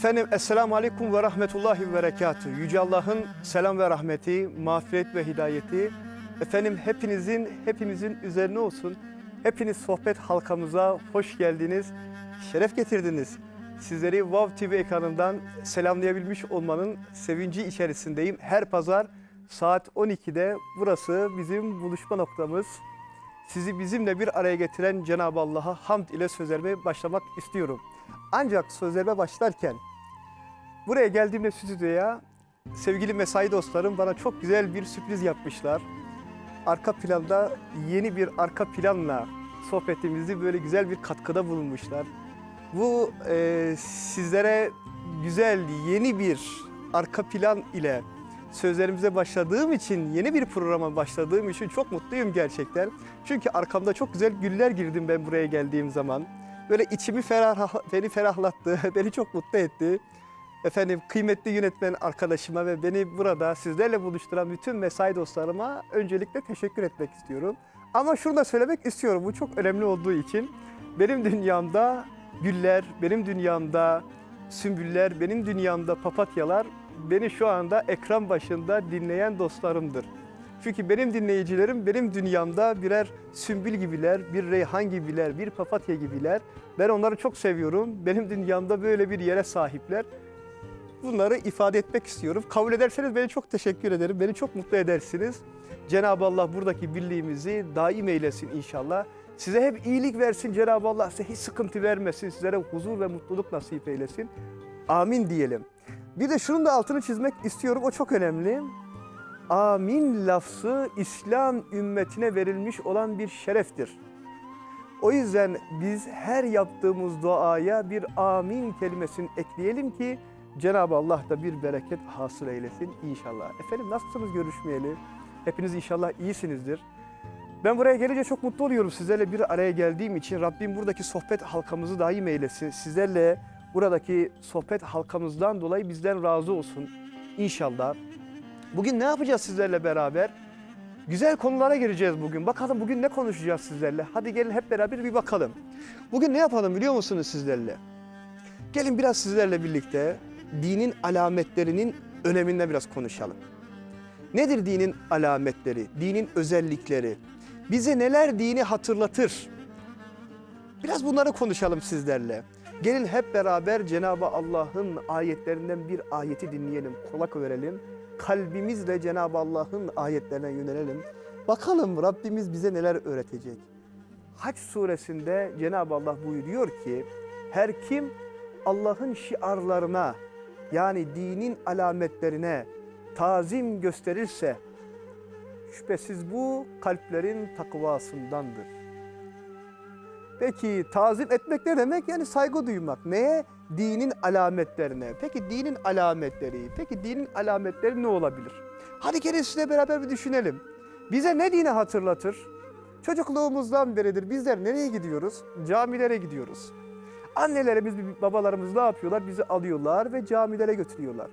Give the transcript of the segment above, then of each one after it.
Efendim Esselamu Aleyküm ve Rahmetullahi ve Berekatuhu. Yüce Allah'ın selam ve rahmeti, mağfiret ve hidayeti efendim hepinizin hepimizin üzerine olsun. Hepiniz sohbet halkamıza hoş geldiniz, şeref getirdiniz. Sizleri Wow TV ekranından selamlayabilmiş olmanın sevinci içerisindeyim. Her pazar saat 12'de burası bizim buluşma noktamız. Sizi bizimle bir araya getiren Cenab-ı Allah'a hamd ile sözlerime başlamak istiyorum. Ancak sözlerime başlarken buraya geldiğimde stüdyoya sevgili mesai dostlarım bana çok güzel bir sürpriz yapmışlar. Arka planda yeni bir arka planla sohbetimizi böyle güzel bir katkıda bulunmuşlar. Bu e, sizlere güzel yeni bir arka plan ile sözlerimize başladığım için, yeni bir programa başladığım için çok mutluyum gerçekten. Çünkü arkamda çok güzel güller girdim ben buraya geldiğim zaman. Böyle içimi ferah, beni ferahlattı, beni çok mutlu etti. Efendim kıymetli yönetmen arkadaşıma ve beni burada sizlerle buluşturan bütün mesai dostlarıma öncelikle teşekkür etmek istiyorum. Ama şunu da söylemek istiyorum, bu çok önemli olduğu için. Benim dünyamda güller, benim dünyamda sümbüller, benim dünyamda papatyalar beni şu anda ekran başında dinleyen dostlarımdır. Çünkü benim dinleyicilerim benim dünyamda birer sümbül gibiler, bir reyhan gibiler, bir papatya gibiler. Ben onları çok seviyorum. Benim dünyamda böyle bir yere sahipler. Bunları ifade etmek istiyorum. Kabul ederseniz beni çok teşekkür ederim. Beni çok mutlu edersiniz. Cenab-ı Allah buradaki birliğimizi daim eylesin inşallah. Size hep iyilik versin Cenab-ı Allah. Size hiç sıkıntı vermesin. Sizlere huzur ve mutluluk nasip eylesin. Amin diyelim. Bir de şunun da altını çizmek istiyorum. O çok önemli. Amin lafzı İslam ümmetine verilmiş olan bir şereftir. O yüzden biz her yaptığımız duaya bir amin kelimesini ekleyelim ki Cenab-ı Allah da bir bereket hasıl eylesin inşallah. Efendim nasılsınız görüşmeyeli? Hepiniz inşallah iyisinizdir. Ben buraya gelince çok mutlu oluyorum sizlerle bir araya geldiğim için. Rabbim buradaki sohbet halkamızı daim eylesin. Sizlerle buradaki sohbet halkamızdan dolayı bizden razı olsun inşallah. Bugün ne yapacağız sizlerle beraber? Güzel konulara gireceğiz bugün. Bakalım bugün ne konuşacağız sizlerle? Hadi gelin hep beraber bir bakalım. Bugün ne yapalım biliyor musunuz sizlerle? Gelin biraz sizlerle birlikte dinin alametlerinin öneminden biraz konuşalım. Nedir dinin alametleri, dinin özellikleri? Bize neler dini hatırlatır? Biraz bunları konuşalım sizlerle. Gelin hep beraber Cenab-ı Allah'ın ayetlerinden bir ayeti dinleyelim, kulak verelim. Kalbimizle Cenab-ı Allah'ın ayetlerine yönelelim. Bakalım Rabbimiz bize neler öğretecek. Haç suresinde Cenab-ı Allah buyuruyor ki her kim Allah'ın şiarlarına yani dinin alametlerine tazim gösterirse şüphesiz bu kalplerin takvasındandır. Peki tazim etmek ne demek? Yani saygı duymak. Neye? Dinin alametlerine. Peki dinin alametleri, peki dinin alametleri ne olabilir? Hadi gelin sizinle beraber bir düşünelim. Bize ne dini hatırlatır? Çocukluğumuzdan beridir bizler nereye gidiyoruz? Camilere gidiyoruz. Annelerimiz, babalarımız ne yapıyorlar? Bizi alıyorlar ve camilere götürüyorlar.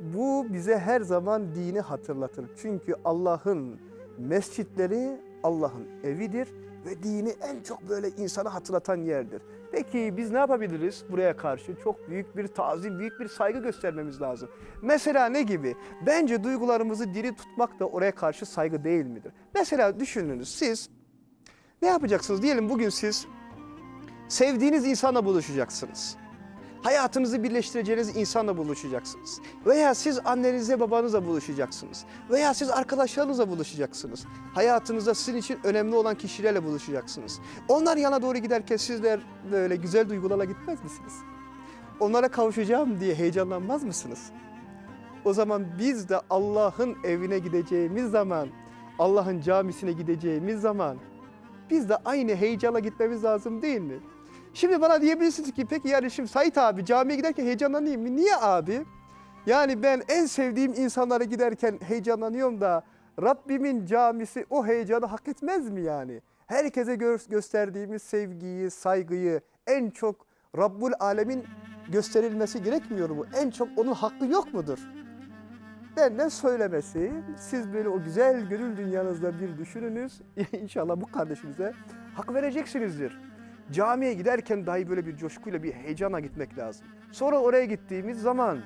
Bu bize her zaman dini hatırlatır. Çünkü Allah'ın mescitleri Allah'ın evidir ve dini en çok böyle insana hatırlatan yerdir. Peki biz ne yapabiliriz buraya karşı? Çok büyük bir tazim, büyük bir saygı göstermemiz lazım. Mesela ne gibi? Bence duygularımızı diri tutmak da oraya karşı saygı değil midir? Mesela düşününüz siz ne yapacaksınız? Diyelim bugün siz sevdiğiniz insanla buluşacaksınız. Hayatınızı birleştireceğiniz insanla buluşacaksınız. Veya siz annenizle babanızla buluşacaksınız. Veya siz arkadaşlarınızla buluşacaksınız. Hayatınızda sizin için önemli olan kişilerle buluşacaksınız. Onlar yana doğru giderken sizler böyle güzel duygularla gitmez misiniz? Onlara kavuşacağım diye heyecanlanmaz mısınız? O zaman biz de Allah'ın evine gideceğimiz zaman, Allah'ın camisine gideceğimiz zaman biz de aynı heyecana gitmemiz lazım değil mi? Şimdi bana diyebilirsiniz ki peki yani şimdi Sait abi camiye giderken heyecanlanayım mı? Niye abi? Yani ben en sevdiğim insanlara giderken heyecanlanıyorum da Rabbimin camisi o heyecanı hak etmez mi yani? Herkese gö- gösterdiğimiz sevgiyi, saygıyı en çok Rabbul Alemin gösterilmesi gerekmiyor mu? En çok onun hakkı yok mudur? Benden söylemesi, siz böyle o güzel gönül dünyanızda bir düşününüz. İnşallah bu kardeşimize hak vereceksinizdir. Camiye giderken dahi böyle bir coşkuyla bir heyecana gitmek lazım. Sonra oraya gittiğimiz zaman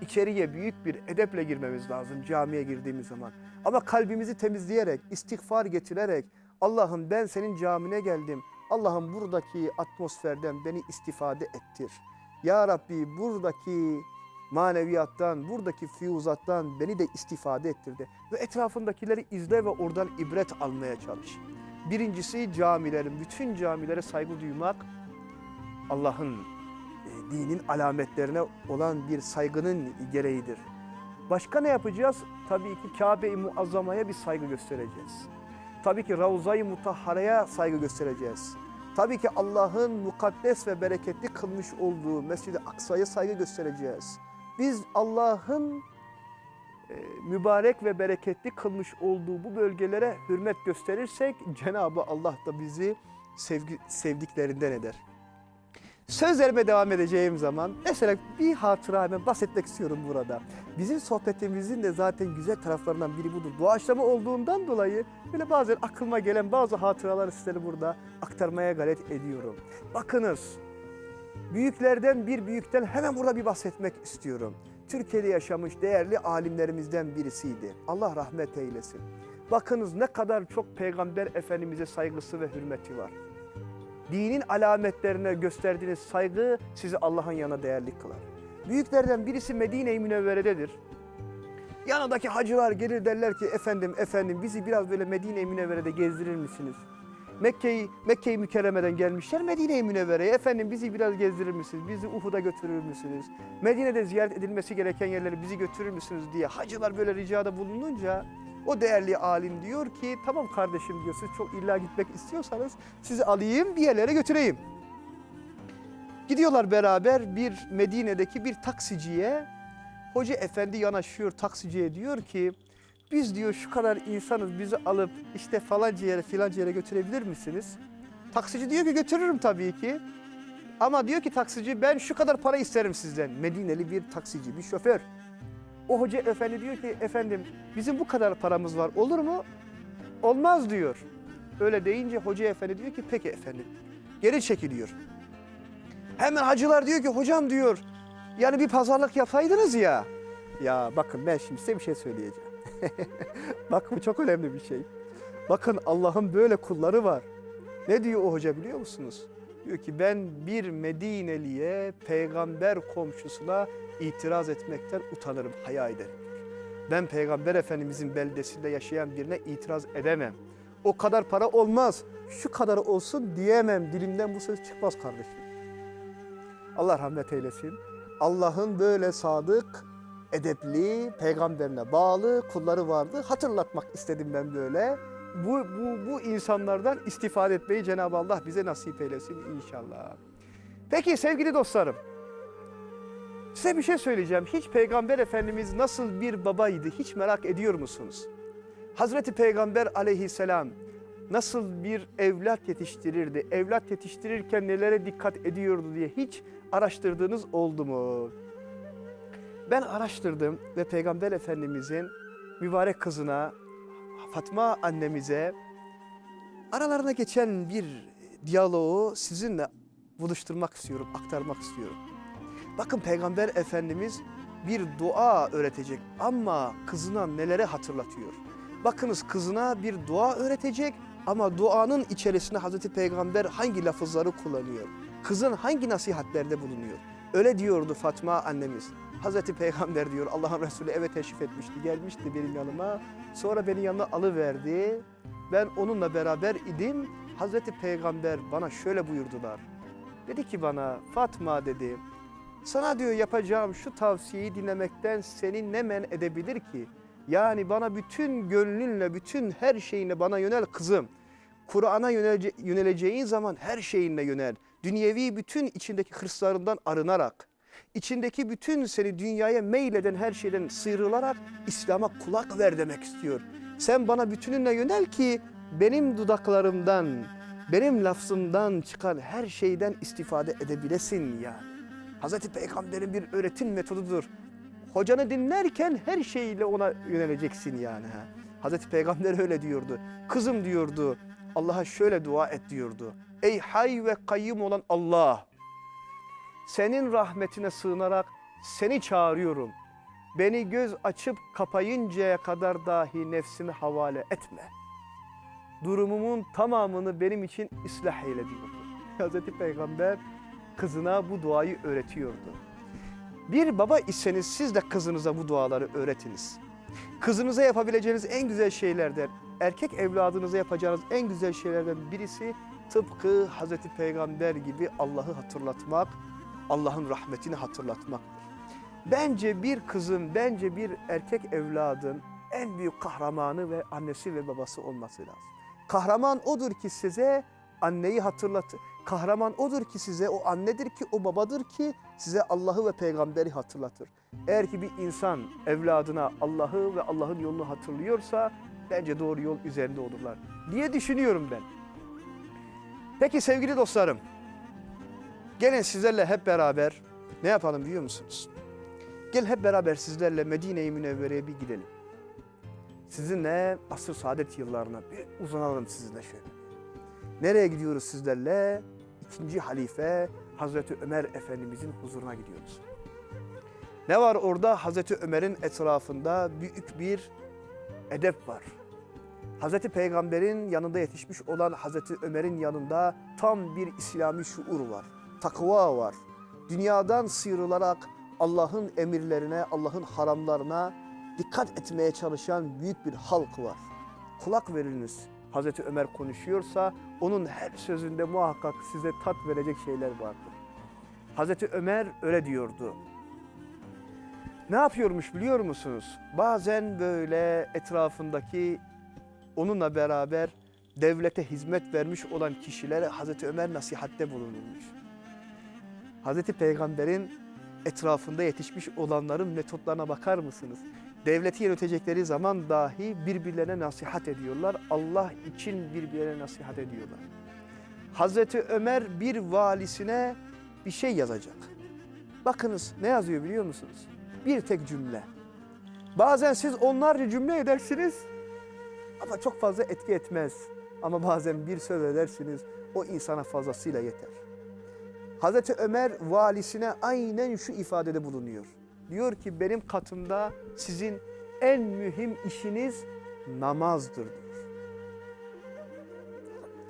içeriye büyük bir edeple girmemiz lazım camiye girdiğimiz zaman. Ama kalbimizi temizleyerek, istiğfar getirerek Allah'ım ben senin camine geldim. Allah'ım buradaki atmosferden beni istifade ettir. Ya Rabbi buradaki maneviyattan, buradaki füyuzattan beni de istifade ettir de. Ve etrafındakileri izle ve oradan ibret almaya çalış. Birincisi camilerin, bütün camilere saygı duymak Allah'ın e, dinin alametlerine olan bir saygının gereğidir. Başka ne yapacağız? Tabii ki Kabe-i Muazzama'ya bir saygı göstereceğiz. Tabii ki Ravza-i Mutahhara'ya saygı göstereceğiz. Tabii ki Allah'ın mukaddes ve bereketli kılmış olduğu Mescid-i Aksa'ya saygı göstereceğiz. Biz Allah'ın mübarek ve bereketli kılmış olduğu bu bölgelere hürmet gösterirsek Cenab-ı Allah da bizi sevgi, sevdiklerinden eder. Sözlerime devam edeceğim zaman mesela bir hatıra hemen bahsetmek istiyorum burada. Bizim sohbetimizin de zaten güzel taraflarından biri budur. Doğaçlama olduğundan dolayı böyle bazen aklıma gelen bazı hatıraları sizlere burada aktarmaya gayret ediyorum. Bakınız büyüklerden bir büyükten hemen burada bir bahsetmek istiyorum. Türkiye'de yaşamış değerli alimlerimizden birisiydi. Allah rahmet eylesin. Bakınız ne kadar çok Peygamber Efendimiz'e saygısı ve hürmeti var. Dinin alametlerine gösterdiğiniz saygı sizi Allah'ın yanına değerli kılar. Büyüklerden birisi Medine-i Münevvere'dedir. Yanındaki hacılar gelir derler ki efendim efendim bizi biraz böyle Medine-i Münevvere'de gezdirir misiniz? Mekke'yi Mekke-i Mükerreme'den gelmişler Medine-i Münevvere'ye. Efendim bizi biraz gezdirir misiniz? Bizi Uhud'a götürür müsünüz? Medine'de ziyaret edilmesi gereken yerleri bizi götürür müsünüz diye hacılar böyle ricada bulununca o değerli alim diyor ki tamam kardeşim diyor siz çok illa gitmek istiyorsanız sizi alayım bir yerlere götüreyim. Gidiyorlar beraber bir Medine'deki bir taksiciye. Hoca efendi yanaşıyor taksiciye diyor ki biz diyor şu kadar insanız bizi alıp işte falanca yere filanca yere götürebilir misiniz? Taksici diyor ki götürürüm tabii ki. Ama diyor ki taksici ben şu kadar para isterim sizden. Medineli bir taksici, bir şoför. O hoca efendi diyor ki efendim bizim bu kadar paramız var olur mu? Olmaz diyor. Öyle deyince hoca efendi diyor ki peki efendim. Geri çekiliyor. Hemen hacılar diyor ki hocam diyor yani bir pazarlık yapsaydınız ya. Ya bakın ben şimdi size bir şey söyleyeceğim. Bak bu çok önemli bir şey. Bakın Allah'ın böyle kulları var. Ne diyor o hoca biliyor musunuz? Diyor ki ben bir Medineliye peygamber komşusuna itiraz etmekten utanırım, haya ederim. Ben peygamber efendimizin beldesinde yaşayan birine itiraz edemem. O kadar para olmaz, şu kadar olsun diyemem. Dilimden bu söz çıkmaz kardeşim. Allah rahmet eylesin. Allah'ın böyle sadık, edepli, peygamberine bağlı kulları vardı. Hatırlatmak istedim ben böyle. Bu, bu, bu insanlardan istifade etmeyi Cenab-ı Allah bize nasip eylesin inşallah. Peki sevgili dostlarım, size bir şey söyleyeceğim. Hiç Peygamber Efendimiz nasıl bir babaydı hiç merak ediyor musunuz? Hazreti Peygamber aleyhisselam nasıl bir evlat yetiştirirdi? Evlat yetiştirirken nelere dikkat ediyordu diye hiç araştırdığınız oldu mu? Ben araştırdım ve Peygamber Efendimizin mübarek kızına Fatma annemize aralarına geçen bir diyaloğu sizinle buluşturmak istiyorum, aktarmak istiyorum. Bakın Peygamber Efendimiz bir dua öğretecek ama kızına nelere hatırlatıyor. Bakınız kızına bir dua öğretecek ama duanın içerisinde Hazreti Peygamber hangi lafızları kullanıyor? Kızın hangi nasihatlerde bulunuyor? Öyle diyordu Fatma annemiz. Hazreti Peygamber diyor Allah'ın Resulü eve teşrif etmişti, gelmişti benim yanıma. Sonra beni yanına alıverdi. Ben onunla beraber idim. Hazreti Peygamber bana şöyle buyurdular. Dedi ki bana Fatma dedi sana diyor yapacağım şu tavsiyeyi dinlemekten seni ne men edebilir ki? Yani bana bütün gönlünle, bütün her şeyinle bana yönel kızım. Kur'an'a yönelece- yöneleceğin zaman her şeyinle yönel. Dünyevi bütün içindeki hırslarından arınarak, içindeki bütün seni dünyaya meyleden her şeyden sıyrılarak İslam'a kulak ver demek istiyor. Sen bana bütününle yönel ki benim dudaklarımdan, benim lafzımdan çıkan her şeyden istifade edebilesin yani. Hazreti Peygamber'in bir öğretim metodudur. Hocanı dinlerken her şeyle ona yöneleceksin yani. Ha. Hazreti Peygamber öyle diyordu. Kızım diyordu Allah'a şöyle dua et diyordu. Ey hay ve kayyum olan Allah. Senin rahmetine sığınarak seni çağırıyorum. Beni göz açıp kapayıncaya kadar dahi nefsimi havale etme. Durumumun tamamını benim için ıslah eyle diyordu. Hazreti Peygamber kızına bu duayı öğretiyordu. Bir baba iseniz siz de kızınıza bu duaları öğretiniz. Kızınıza yapabileceğiniz en güzel şeylerden, erkek evladınıza yapacağınız en güzel şeylerden birisi tıpkı Hazreti Peygamber gibi Allah'ı hatırlatmak, Allah'ın rahmetini hatırlatmaktır. Bence bir kızın, bence bir erkek evladın en büyük kahramanı ve annesi ve babası olması lazım. Kahraman odur ki size anneyi hatırlatır. Kahraman odur ki size o annedir ki o babadır ki size Allah'ı ve peygamberi hatırlatır. Eğer ki bir insan evladına Allah'ı ve Allah'ın yolunu hatırlıyorsa bence doğru yol üzerinde olurlar diye düşünüyorum ben. Peki sevgili dostlarım, gelin sizlerle hep beraber ne yapalım biliyor musunuz? Gel hep beraber sizlerle Medine-i Münevvere'ye bir gidelim. Sizinle asır saadet yıllarına bir uzanalım sizinle şöyle. Nereye gidiyoruz sizlerle? İkinci halife Hazreti Ömer Efendimizin huzuruna gidiyoruz. Ne var orada? Hazreti Ömer'in etrafında büyük bir edep var. Hazreti Peygamber'in yanında yetişmiş olan Hazreti Ömer'in yanında tam bir İslami şuur var. Takva var. Dünyadan sıyrılarak Allah'ın emirlerine, Allah'ın haramlarına dikkat etmeye çalışan büyük bir halk var. Kulak veriniz. Hazreti Ömer konuşuyorsa onun her sözünde muhakkak size tat verecek şeyler vardır. Hazreti Ömer öyle diyordu. Ne yapıyormuş biliyor musunuz? Bazen böyle etrafındaki onunla beraber devlete hizmet vermiş olan kişilere Hazreti Ömer nasihatte bulunurmuş. Hazreti Peygamber'in etrafında yetişmiş olanların metotlarına bakar mısınız? Devleti yönetecekleri zaman dahi birbirlerine nasihat ediyorlar. Allah için birbirlerine nasihat ediyorlar. Hazreti Ömer bir valisine bir şey yazacak. Bakınız ne yazıyor biliyor musunuz? Bir tek cümle. Bazen siz onlarca cümle edersiniz ama çok fazla etki etmez. Ama bazen bir söz edersiniz o insana fazlasıyla yeter. Hazreti Ömer valisine aynen şu ifadede bulunuyor. Diyor ki benim katımda sizin en mühim işiniz namazdır diyor.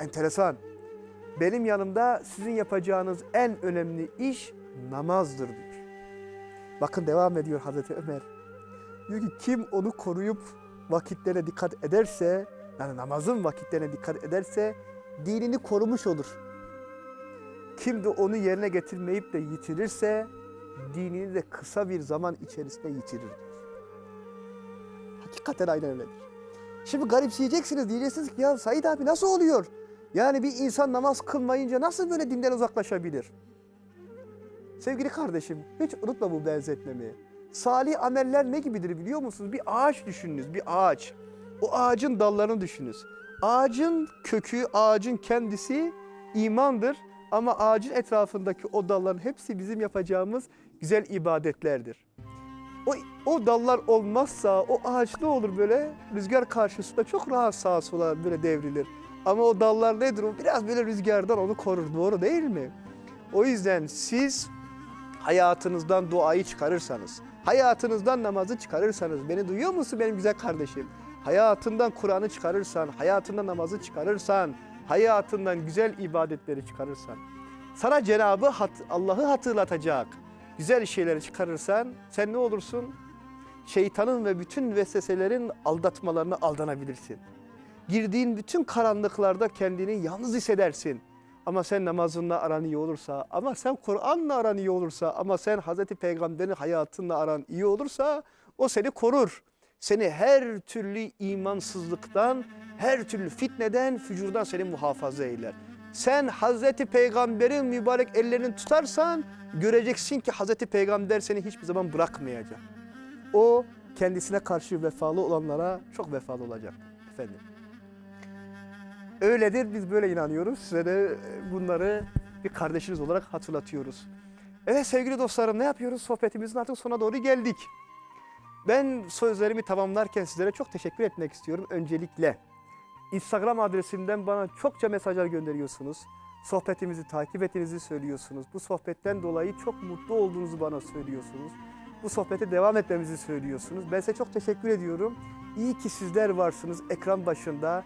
Enteresan. Benim yanımda sizin yapacağınız en önemli iş namazdır diyor. Bakın devam ediyor Hazreti Ömer. Diyor ki kim onu koruyup vakitlere dikkat ederse, yani namazın vakitlerine dikkat ederse dinini korumuş olur. Kim de onu yerine getirmeyip de yitirirse dinini de kısa bir zaman içerisinde yitirir. Hakikaten aynen öyledir. Şimdi garipseyeceksiniz diyeceksiniz ki ya Said abi nasıl oluyor? Yani bir insan namaz kılmayınca nasıl böyle dinden uzaklaşabilir? Sevgili kardeşim hiç unutma bu benzetmemi. Salih ameller ne gibidir biliyor musunuz? Bir ağaç düşününüz, bir ağaç. O ağacın dallarını düşününüz. Ağacın kökü, ağacın kendisi imandır. Ama ağacın etrafındaki o dalların hepsi bizim yapacağımız güzel ibadetlerdir. O, o dallar olmazsa o ağaç ne olur böyle rüzgar karşısında çok rahat sağa sola böyle devrilir. Ama o dallar nedir? O biraz böyle rüzgardan onu korur. Doğru değil mi? O yüzden siz hayatınızdan duayı çıkarırsanız, hayatınızdan namazı çıkarırsanız, beni duyuyor musun benim güzel kardeşim? Hayatından Kur'an'ı çıkarırsan, hayatından namazı çıkarırsan, hayatından güzel ibadetleri çıkarırsan, sana Cenabı hat, Allah'ı hatırlatacak güzel şeyleri çıkarırsan sen ne olursun? Şeytanın ve bütün vesveselerin aldatmalarına aldanabilirsin. Girdiğin bütün karanlıklarda kendini yalnız hissedersin. Ama sen namazınla aran iyi olursa, ama sen Kur'an'la aran iyi olursa, ama sen Hazreti Peygamber'in hayatınla aran iyi olursa o seni korur. Seni her türlü imansızlıktan, her türlü fitneden, fücurdan seni muhafaza eyler. Sen Hazreti Peygamber'in mübarek ellerini tutarsan göreceksin ki Hazreti Peygamber seni hiçbir zaman bırakmayacak. O kendisine karşı vefalı olanlara çok vefalı olacak efendim. Öyledir biz böyle inanıyoruz. Size de bunları bir kardeşiniz olarak hatırlatıyoruz. Evet sevgili dostlarım ne yapıyoruz? Sohbetimizin artık sona doğru geldik. Ben sözlerimi tamamlarken sizlere çok teşekkür etmek istiyorum öncelikle. Instagram adresimden bana çokça mesajlar gönderiyorsunuz. Sohbetimizi takip ettiğinizi söylüyorsunuz. Bu sohbetten dolayı çok mutlu olduğunuzu bana söylüyorsunuz. Bu sohbete devam etmemizi söylüyorsunuz. Ben size çok teşekkür ediyorum. İyi ki sizler varsınız ekran başında.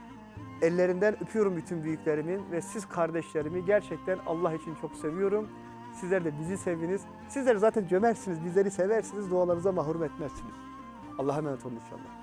Ellerinden öpüyorum bütün büyüklerimin ve siz kardeşlerimi gerçekten Allah için çok seviyorum. Sizler de bizi seviniz. Sizler zaten cömertsiniz, bizleri seversiniz, dualarınıza mahrum etmezsiniz. Allah'a emanet olun inşallah.